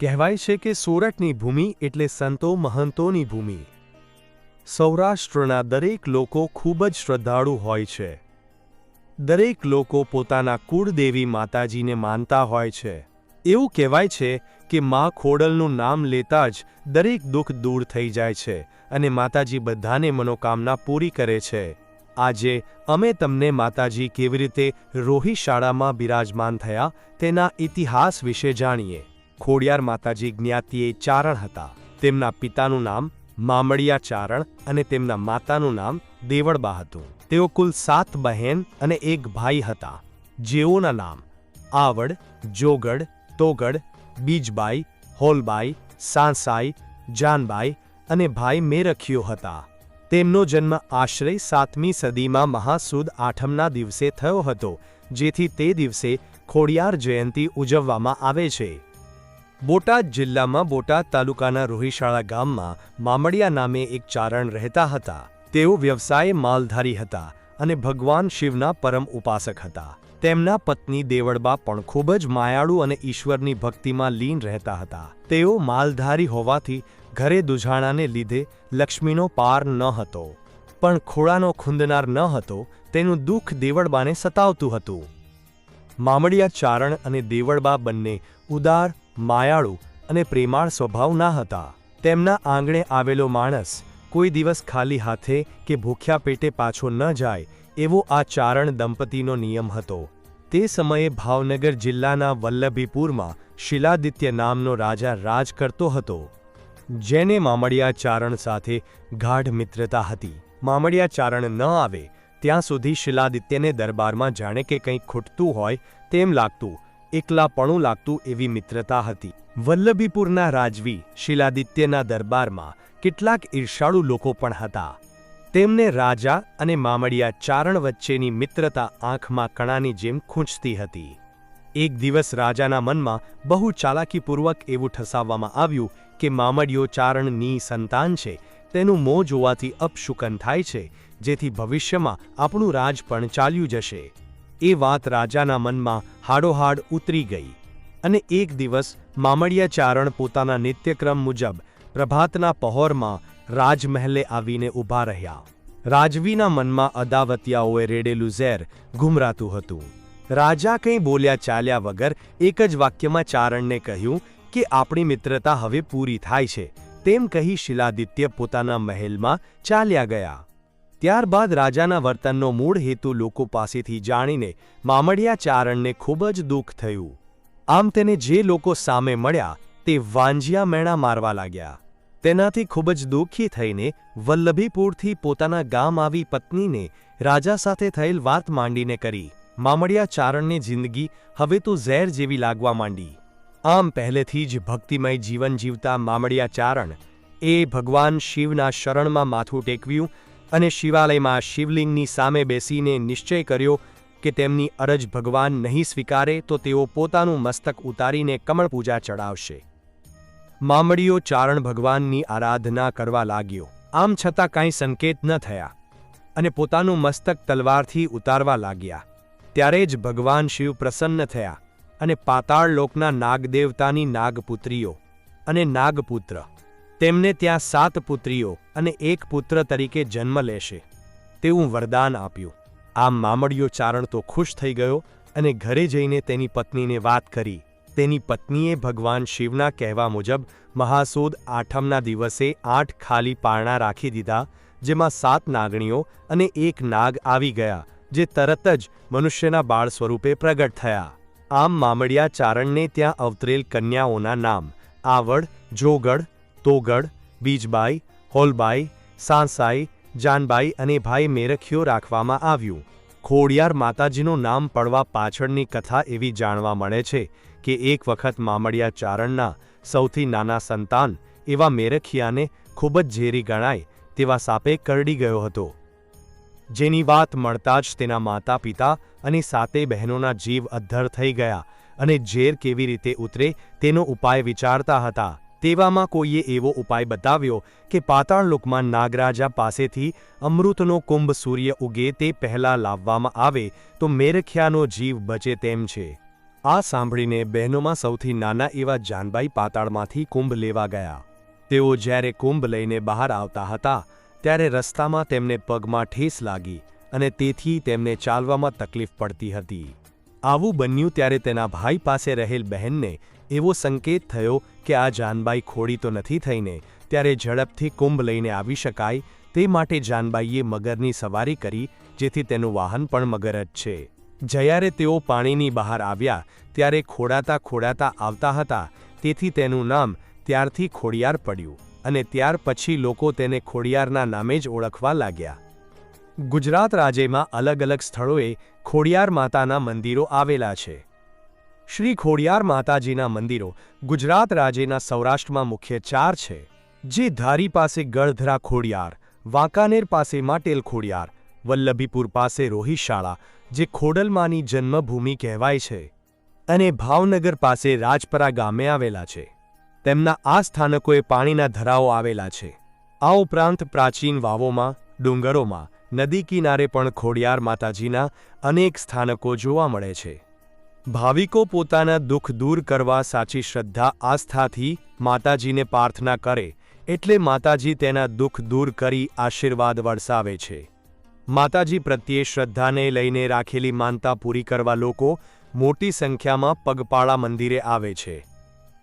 કહેવાય છે કે સોરઠની ભૂમિ એટલે સંતો મહંતોની ભૂમિ. સૌરાષ્ટ્રના દરેક લોકો ખૂબ જ શ્રદ્ધાળુ હોય છે. દરેક લોકો પોતાના કુળદેવી માતાજીને માનતા હોય છે. એવું કહેવાય છે કે મા ખોડલનું નામ લેતા જ દરેક દુઃખ દૂર થઈ જાય છે અને માતાજી બધાને મનોકામના પૂરી કરે છે. આજે અમે તમને માતાજી કેવી રીતે રોહી શાળામાં બિરાજમાન થયા તેના ઇતિહાસ વિશે જાણીએ. ખોડિયાર માતાજી જ્ઞાતિએ ચારણ હતા. તેમના પિતાનું નામ મામડિયા ચારણ અને તેમના માતાનું નામ દેવળબા હતું. તેઓ કુલ સાત બહેન અને એક ભાઈ હતા. જેઓના નામ આવડ, જોગડ, તોગડ, બીજબાઈ, હોલબાઈ, સાંસાઈ, જાનબાઈ અને ભાઈ મેરખિયો હતા. તેમનો જન્મ આશરે સાતમી સદીમાં મહાસુદ આઠમના દિવસે થયો હતો, જેથી તે દિવસે ખોડિયાર જયંતી ઉજવવામાં આવે છે. બોટાદ જિલ્લામાં બોટાદ તાલુકાના રોહિશાળા ગામમાં મામડિયા નામે એક ચારણ રહેતા હતા. તેઓ વ્યવસાય માલધારી હતા અને ભગવાન શિવના પરમ ઉપાસક હતા. તેમના પત્ની દેવળબા પણ ખૂબ જ માયાળુ અને ઈશ્વરની ભક્તિમાં લીન રહેતા હતા. તેઓ માલધારી હોવાથી ઘરે દુઝાણાને લીધે લક્ષ્મીનો પાર ન હતો. પણ ખોળાનો ખૂંદનાર ન હતો, તેનું દુઃખ દેવળબાને સતાવતું હતું. મામડિયા ચારણ અને દેવળબા બંને ઉદાર માયાળુ અને પ્રેમાળ સ્વભાવના હતા. તેમના આંગણે આવેલો માણસ કોઈ દિવસ ખાલી હાથે કે ભૂખ્યા પેટે પાછો ન જાય એવો આ ચારણ દંપતીનો નિયમ હતો. તે સમયે ભાવનગર જિલ્લાના વલ્લભીપુરમાં શિલાદિત્ય નામનો રાજા રાજ કરતો હતો. જેને મામડિયા ચારણ સાથે ગાઢ મિત્રતા હતી. મામડિયા ચારણ ન આવે, ત્યાં સુધી શિલાદિત્યને દરબારમાં જાણે કે કંઈક ખૂટતું હોય તેમ લાગતું એકલાપણું લાગતું એવી મિત્રતા હતી. વલ્લભીપુરના રાજવી શિલાદિત્યના દરબારમાં કેટલાક ઈર્ષાળુ લોકો પણ હતા. તેમને રાજા અને મામડિયા ચારણ વચ્ચેની મિત્રતા આંખમાં કણાની જેમ ખૂંચતી હતી. એક દિવસ રાજાના મનમાં બહુ ચાલાકીપૂર્વક એવું ઠસાવવામાં આવ્યું કે મામડિયો ચારણની સંતાન છે, તેનું મોં જોવાથી અપશુકન થાય છે, જેથી ભવિષ્યમાં આપણું રાજ પણ ચાલ્યું જશે. એ વાત રાજાના મનમાં હાડોહાડ ઉતરી ગઈ અને એક દિવસ મામડિયા ચારણ પોતાના નિત્યક્રમ મુજબ પ્રભાતના પહોરમાં રાજમહેલે આવીને ઊભા રહ્યા. રાજવીના મનમાં અદાવતિયાઓએ રેડેલું ઝેર ઘુમરાતું હતું. રાજા કંઈ બોલ્યા ચાલ્યા વગર એક જ વાક્યમાં ચારણને કહ્યું કે આપણી મિત્રતા હવે પૂરી થાય છે. તેમ કહી શિલાદિત્ય પોતાના મહેલમાં ચાલ્યા ગયા. ત્યારબાદ રાજાના વર્તનનો મૂળ હેતુ લોકો પાસેથી જાણીને મામડિયા ચારણને ખૂબ જ દુઃખ થયું. આમ તેને જે લોકો સામે મળ્યા, તે વાંજિયા મેણા મારવા લાગ્યા. તેનાથી ખૂબ જ દુઃખી થઈને વલ્લભીપુરથી પોતાના ગામ આવી પત્નીને રાજા સાથે થયેલ વાત માંડીને કરી. મામડિયા ચારણની જિંદગી હવે તો ઝેર જેવી લાગવા માંડી. આમ પહેલેથી જ ભક્તિમય જીવન જીવતા મામડિયા ચારણ એ ભગવાન શિવના શરણમાં માથું ટેકવ્યું અને શિવાલયમાં શિવલિંગની સામે બેસીને નિશ્ચય કર્યો કે તેમની અરજ ભગવાન નહીં સ્વીકારે તો તેઓ પોતાનું મસ્તક ઉતારીને કમળ પૂજા ચડાવશે. મામડીઓ ચારણ ભગવાનની આરાધના કરવા લાગ્યો. આમ છતાં કાંઈ સંકેત ન થયા અને પોતાનું મસ્તક તલવારથી ઉતારવા લાગ્યા. ત્યારે જ ભગવાન શિવ પ્રસન્ન થયા અને પાતાળ લોકના નાગદેવતાની નાગપુત્રીઓ અને નાગપુત્ર તેમને ત્યાં સાત પુત્રીઓ અને એક પુત્ર તરીકે જન્મ લેશે. તેવું વરદાન આપ્યું. આમ મામડીયો ચારણ તો ખુશ થઈ ગયો અને ઘરે જઈને તેની પત્નીને વાત કરી. તેની પત્નીએ ભગવાન શિવના કહેવા મુજબ મહાસૂદ આઠમના દિવસે આઠ ખાલી પારણા રાખી દીધા, જેમાં સાત નાગણીઓ અને એક નાગ આવી ગયા, જે તરત જ મનુષ્યના બાળ સ્વરૂપે પ્રગટ થયા. આમ મામડિયા ચારણને ત્યાં અવતરેલ કન્યાઓના નામ, આવડ, જોગડ તોગડ, બીજબાઈ, હોલબાઈ, સાંસાઈ, જાનબાઈ અને ભાઈ મેરખિયો રાખવામાં આવ્યું. ખોડિયાર માતાજીનું નામ પડવા પાછળની કથા એવી જાણવા મળે છે કે એક વખત મામડિયા ચારણના સૌથી નાના સંતાન એવા મેરખિયાને ખૂબ જ ઝેરી ગણાય તેવા સાપે કરડી ગયો હતો. જેની વાત મળતા જ તેના માતા પિતા અને સાતે બહેનોના જીવ અદ્ધર થઈ ગયા અને ઝેર કેવી રીતે ઉતરે તેનો ઉપાય વિચારતા હતા. તેવામાં કોઈએ એવો ઉપાય બતાવ્યો કે પાતાળ લોકમાં નાગરાજા પાસેથી અમૃતનો કુંભ સૂર્ય ઉગે તે પહેલાં લાવવામાં આવે તો મેરખ્યાનો જીવ બચે તેમ છે. આ સાંભળીને બહેનોમાં સૌથી નાના એવા જાનબાઈ પાતાળમાંથી કુંભ લેવા ગયા. તેઓ જ્યારે કુંભ લઈને બહાર આવતા હતા, ત્યારે રસ્તામાં તેમને પગમાં ઠેસ લાગી અને તેથી તેમને ચાલવામાં તકલીફ પડતી હતી. આવું બન્યું ત્યારે તેના ભાઈ પાસે રહેલ બહેનને એવો સંકેત થયો કે આ જાનબાઈ ખોડી તો નથી થઈને, ત્યારે ઝડપથી કુંભ લઈને આવી શકાય તે માટે જાનબાઈએ મગરની સવારી કરી, જેથી તેનું વાહન પણ મગર જ છે. જ્યારે તેઓ પાણીની બહાર આવ્યા, ત્યારે ખોડાતા ખોડાતા આવતા હતા, તેથી તેનું નામ ત્યારથી ખોડિયાર પડ્યું, અને ત્યાર પછી લોકો તેને ખોડિયારના નામે જ ઓળખવા લાગ્યા. ગુજરાત રાજ્યમાં અલગ અલગ સ્થળોએ ખોડિયાર માતાના મંદિરો આવેલા છે. શ્રી ખોડિયાર માતાજીના મંદિરો ગુજરાત રાજ્યના સૌરાષ્ટ્રમાં મુખ્ય ચાર છે. જે ધારી પાસે ગળધરા ખોડિયાર, વાંકાનેર પાસે માટેલ ખોડિયાર, વલ્લભીપુર પાસે રોહિશાળા, જે ખોડલમાની જન્મભૂમિ કહેવાય છે અને ભાવનગર પાસે રાજપરા ગામે આવેલા છે. તેમના આ સ્થાનકોએ પાણીના ધરાઓ આવેલા છે. આ ઉપરાંત પ્રાચીન વાવોમાં, ડુંગરોમાં, નદી કિનારે પણ ખોડિયાર માતાજીના અનેક સ્થાનકો જોવા મળે છે. ભાવિકો પોતાના દુઃખ દૂર કરવા સાચી શ્રદ્ધા, આસ્થાથી માતાજીને પ્રાર્થના કરે, એટલે માતાજી તેના દુઃખ દૂર કરી આશીર્વાદ વરસાવે છે. માતાજી પ્રત્યે શ્રદ્ધાને લઈને રાખેલી માનતા પૂરી કરવા લોકો મોટી સંખ્યામાં પગપાળા મંદિરે આવે છે.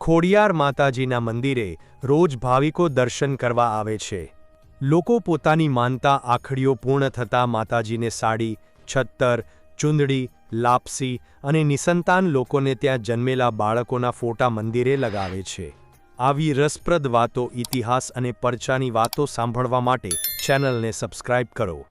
ખોડિયાર માતાજીના મંદિરે રોજ ભાવિકો દર્શન કરવા આવે છે. લોકો પોતાની માનતા, આખડીઓ પૂર્ણ થતાં માતાજીને સાડી, છત્તર, ચુંદડી લાપસી અને નિસંતાન લોકોને ત્યાં જન્મેલા બાળકોના ફોટા મંદિરે લગાવે છે. આવી રસપ્રદ વાતો ઇતિહાસ અને પરચાની વાતો સાંભળવા માટે ચેનલને સબસ્ક્રાઇબ કરો.